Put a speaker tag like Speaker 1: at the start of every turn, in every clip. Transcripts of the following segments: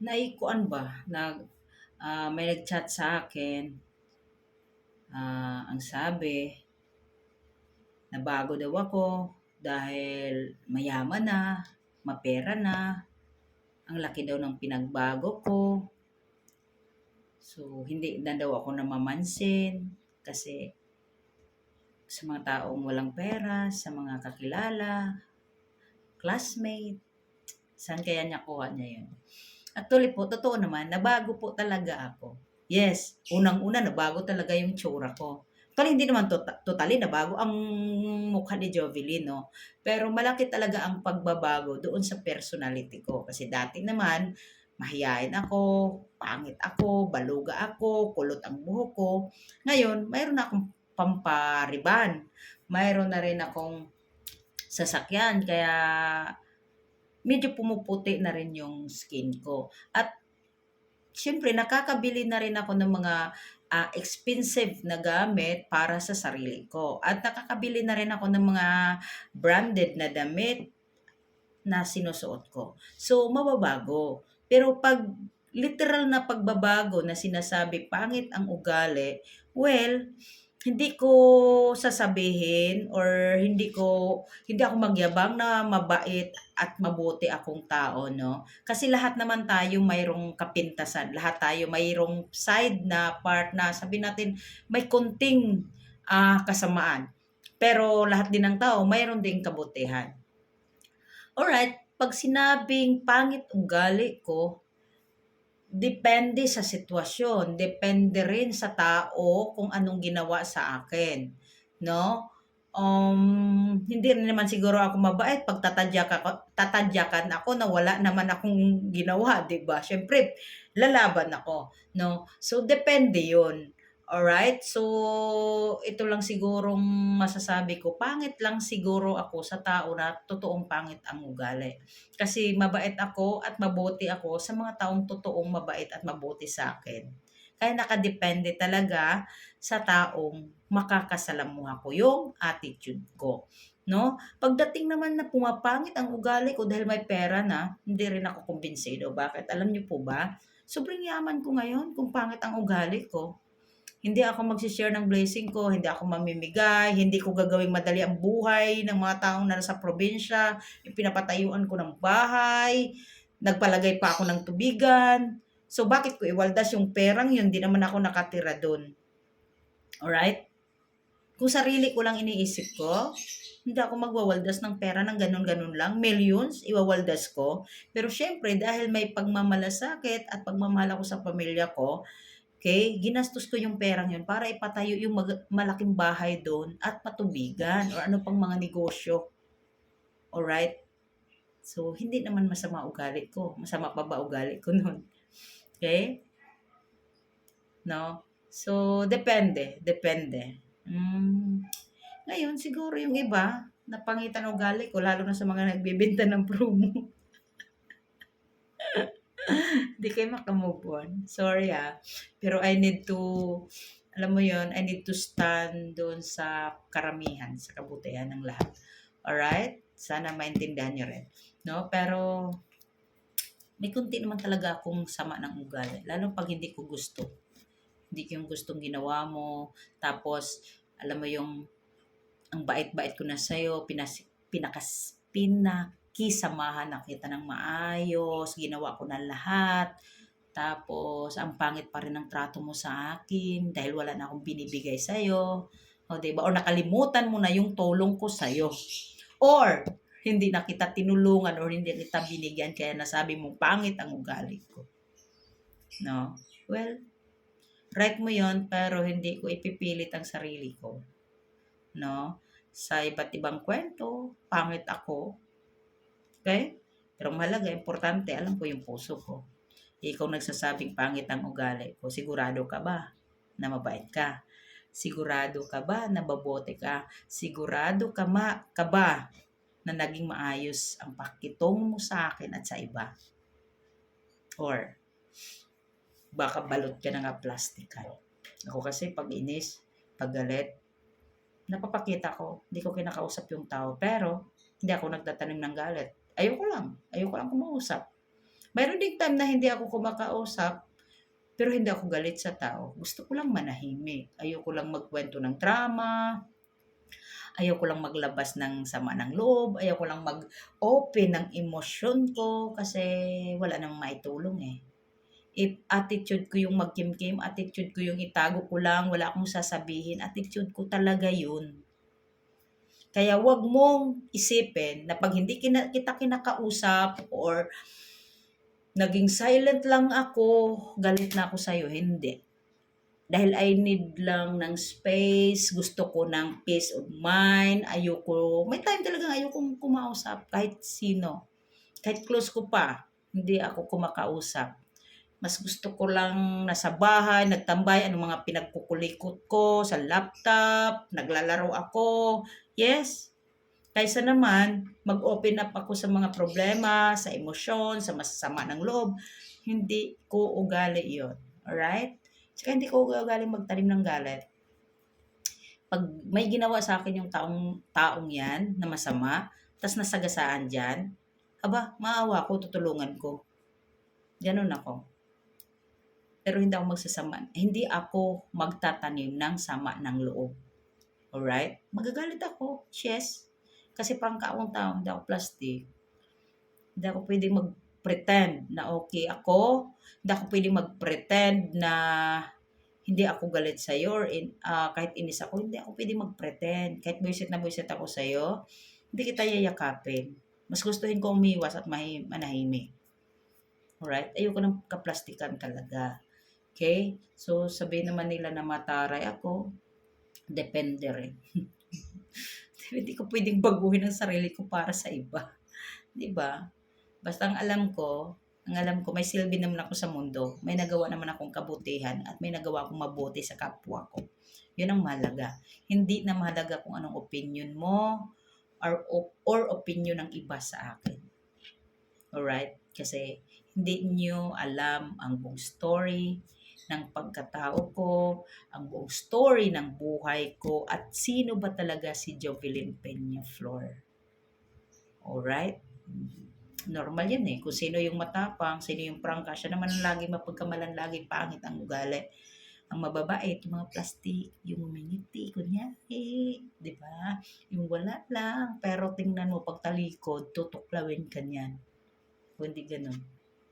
Speaker 1: Naikuan ba, nag, ah, may nag-chat sa akin, ah, ang sabi, nabago daw ako dahil mayaman na, mapera na, ang laki daw ng pinagbago ko. So, hindi na daw ako namamansin kasi sa mga taong walang pera, sa mga kakilala, classmate, saan kaya niya kuha niya yun? Actually po, totoo naman, nabago po talaga ako. Yes, unang-una, nabago talaga yung tsura ko. Actually, hindi naman to- totally nabago ang mukha ni Jovelyn, no? Pero malaki talaga ang pagbabago doon sa personality ko. Kasi dati naman, mahihain ako, pangit ako, baluga ako, kulot ang buhok ko. Ngayon, mayroon na akong pampariban. Mayroon na rin akong sasakyan. Kaya medyo pumuputi na rin yung skin ko. At syempre nakakabili na rin ako ng mga ah, expensive na gamit para sa sarili ko. At nakakabili na rin ako ng mga branded na damit na sinusuot ko. So, mababago. Pero pag literal na pagbabago na sinasabi pangit ang ugali, well, hindi ko sasabihin or hindi ko hindi ako magyabang na mabait at mabuti akong tao, no? Kasi lahat naman tayo mayroong kapintasan. Lahat tayo mayroong side na part na sabi natin may konting ah, kasamaan. Pero lahat din ng tao mayroon ding kabutihan. Alright, pag sinabing pangit ugali ko, depende sa sitwasyon, depende rin sa tao kung anong ginawa sa akin, no? Um, hindi rin naman siguro ako mabait pag tatadyak ako, tatadyakan ako na wala naman akong ginawa, 'di ba? Syempre, lalaban ako, no? So depende 'yun. Alright? So, ito lang sigurong masasabi ko. Pangit lang siguro ako sa tao na totoong pangit ang ugali. Kasi mabait ako at mabuti ako sa mga taong totoong mabait at mabuti sa akin. Kaya nakadepende talaga sa taong makakasalamuha ko yung attitude ko. No? Pagdating naman na pumapangit ang ugali ko dahil may pera na, hindi rin ako kumbinsido. Bakit? Alam niyo po ba? Sobrang yaman ko ngayon kung pangit ang ugali ko. Hindi ako magsishare ng blessing ko, hindi ako mamimigay, hindi ko gagawing madali ang buhay ng mga taong nasa probinsya, pinapatayuan ko ng bahay, nagpalagay pa ako ng tubigan. So, bakit ko iwaldas yung perang yun? Hindi naman ako nakatira doon. Alright? Kung sarili ko lang iniisip ko, hindi ako magwawaldas ng pera ng ganun-ganun lang. Millions, iwawaldas ko. Pero syempre, dahil may pagmamalasakit at pagmamahal ako sa pamilya ko, Okay, ginastos ko yung perang yun para ipatayo yung mag- malaking bahay doon at patubigan or ano pang mga negosyo. Alright? So, hindi naman masama ugali ko. Masama pa ba ugali ko noon? Okay? No? So, depende. Depende. Mm. Ngayon, siguro yung iba, napangitan ugali ko, lalo na sa mga nagbibenta ng promo. Di kayo makamove on. Sorry ah. Pero I need to, alam mo yon I need to stand doon sa karamihan, sa kabutihan ng lahat. Alright? Sana maintindihan nyo rin. No? Pero, may kunti naman talaga akong sama ng ugali. Lalo pag hindi ko gusto. Hindi ko yung gustong ginawa mo. Tapos, alam mo yung, ang bait-bait ko na sa'yo, pinas, pinakas, pinakisamahan na kita ng maayos, ginawa ko na lahat. Tapos, ang pangit pa rin ng trato mo sa akin dahil wala na akong binibigay sa'yo. O, diba? Or nakalimutan mo na yung tulong ko sa'yo. Or, hindi na kita tinulungan or hindi kita binigyan kaya nasabi mong pangit ang ugali ko. No? Well, right mo yon pero hindi ko ipipilit ang sarili ko. No? Sa iba't ibang kwento, pangit ako. Okay? Pero mahalaga, importante, alam ko yung puso ko. Ikaw nagsasabing pangit ang ugali ko. Sigurado ka ba na mabait ka? Sigurado ka ba na babote ka? Sigurado ka, ma, ka ba na naging maayos ang pakitong mo sa akin at sa iba? Or, baka balot ka na nga plastikan. Ako kasi pag inis, pag galit, napapakita ko, hindi ko kinakausap yung tao, pero hindi ako nagtatanim ng galit. Ayoko lang, ayoko lang kumausap. Mayroon ding time na hindi ako kumakausap, pero hindi ako galit sa tao. Gusto ko lang manahimik. Ayoko lang magkwento ng drama. Ayoko lang maglabas ng sama ng loob. Ayoko lang mag-open ng emosyon ko kasi wala namang maitulong eh. If attitude ko yung magkimkim, attitude ko yung itago ko lang, wala akong sasabihin, attitude ko talaga yun. Kaya wag mong isipin na pag hindi kina, kita kinakausap or naging silent lang ako, galit na ako sa'yo. Hindi. Dahil I need lang ng space, gusto ko ng peace of mind, ayoko, may time talagang ayokong kumausap kahit sino. Kahit close ko pa, hindi ako kumakausap. Mas gusto ko lang nasa bahay, nagtambay, anong mga pinagkukulikot ko sa laptop, naglalaro ako. Yes. Kaysa naman, mag-open up ako sa mga problema, sa emosyon, sa masasama ng loob. Hindi ko ugali yon Alright? Tsaka hindi ko ugali magtanim ng galit. Pag may ginawa sa akin yung taong, taong yan na masama, tas nasagasaan dyan, aba, maawa ko, tutulungan ko. Ganun ako pero hindi ako magsasama. Hindi ako magtatanim ng sama ng loob. Alright? Magagalit ako. Yes. Kasi pangkaong tao, hindi ako plastic. Hindi ako pwedeng mag-pretend na okay ako. Hindi ako pwedeng mag-pretend na hindi ako galit sa iyo or in, uh, kahit inis ako, hindi ako pwedeng mag-pretend. Kahit buisit na buisit ako sa iyo, hindi kita yayakapin. Mas gustuhin ko umiwas at manahimik. Alright? Ayoko ng kaplastikan talaga. Okay? So, sabihin naman nila na mataray ako, depende rin. Hindi ko pwedeng baguhin ang sarili ko para sa iba. Di ba? Basta ang alam ko, ang alam ko, may silbi naman ako sa mundo. May nagawa naman akong kabutihan at may nagawa akong mabuti sa kapwa ko. Yun ang mahalaga. Hindi na mahalaga kung anong opinion mo or, or opinion ng iba sa akin. Alright? Kasi hindi nyo alam ang buong story, ng pagkatao ko, ang buong story ng buhay ko, at sino ba talaga si Jovelyn Peña Flor. Alright? Normal yan eh. Kung sino yung matapang, sino yung prangka, siya naman lagi mapagkamalan, lagi pangit ang ugali. Ang mababait, yung mga plastic, yung umingiti, kunyari, di ba? Yung wala lang, pero tingnan mo, pagtalikod, tutuklawin ka niyan. Hindi ganun.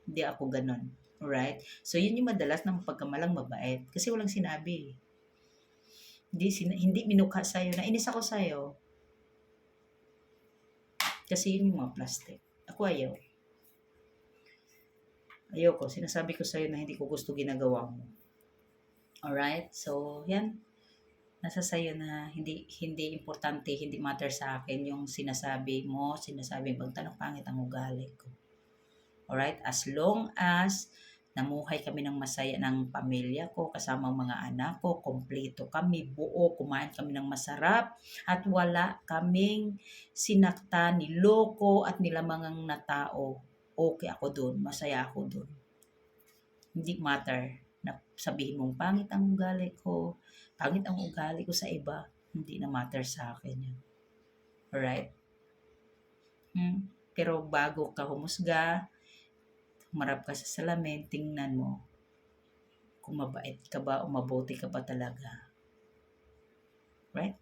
Speaker 1: Hindi ako ganun. Alright? So, yun yung madalas ng pagkamalang mabait. Kasi walang sinabi. Hindi, sin- hindi minukha sa'yo. Nainis ako sa'yo. Kasi yun yung mga plastic. Ako ayaw. Ayoko. Sinasabi ko sa'yo na hindi ko gusto ginagawa mo. Alright? So, yan. Nasa sa'yo na hindi hindi importante, hindi matter sa akin yung sinasabi mo, sinasabi mo, tanong pangit ang ugali ko. Alright? As long as Namuhay kami ng masaya ng pamilya ko, kasama mga anak ko, kompleto kami, buo, kumain kami ng masarap, at wala kaming sinakta, niloko, at nilamangang na tao. Okay ako doon, masaya ako doon. Hindi matter na sabihin mong pangit ang ugali ko, pangit ang ugali ko sa iba, hindi na matter sa akin yun. Alright? Hmm? Pero bago ka humusga, Humarap ka sa salamin, tingnan mo kung mabait ka ba o mabuti ka ba talaga. Right?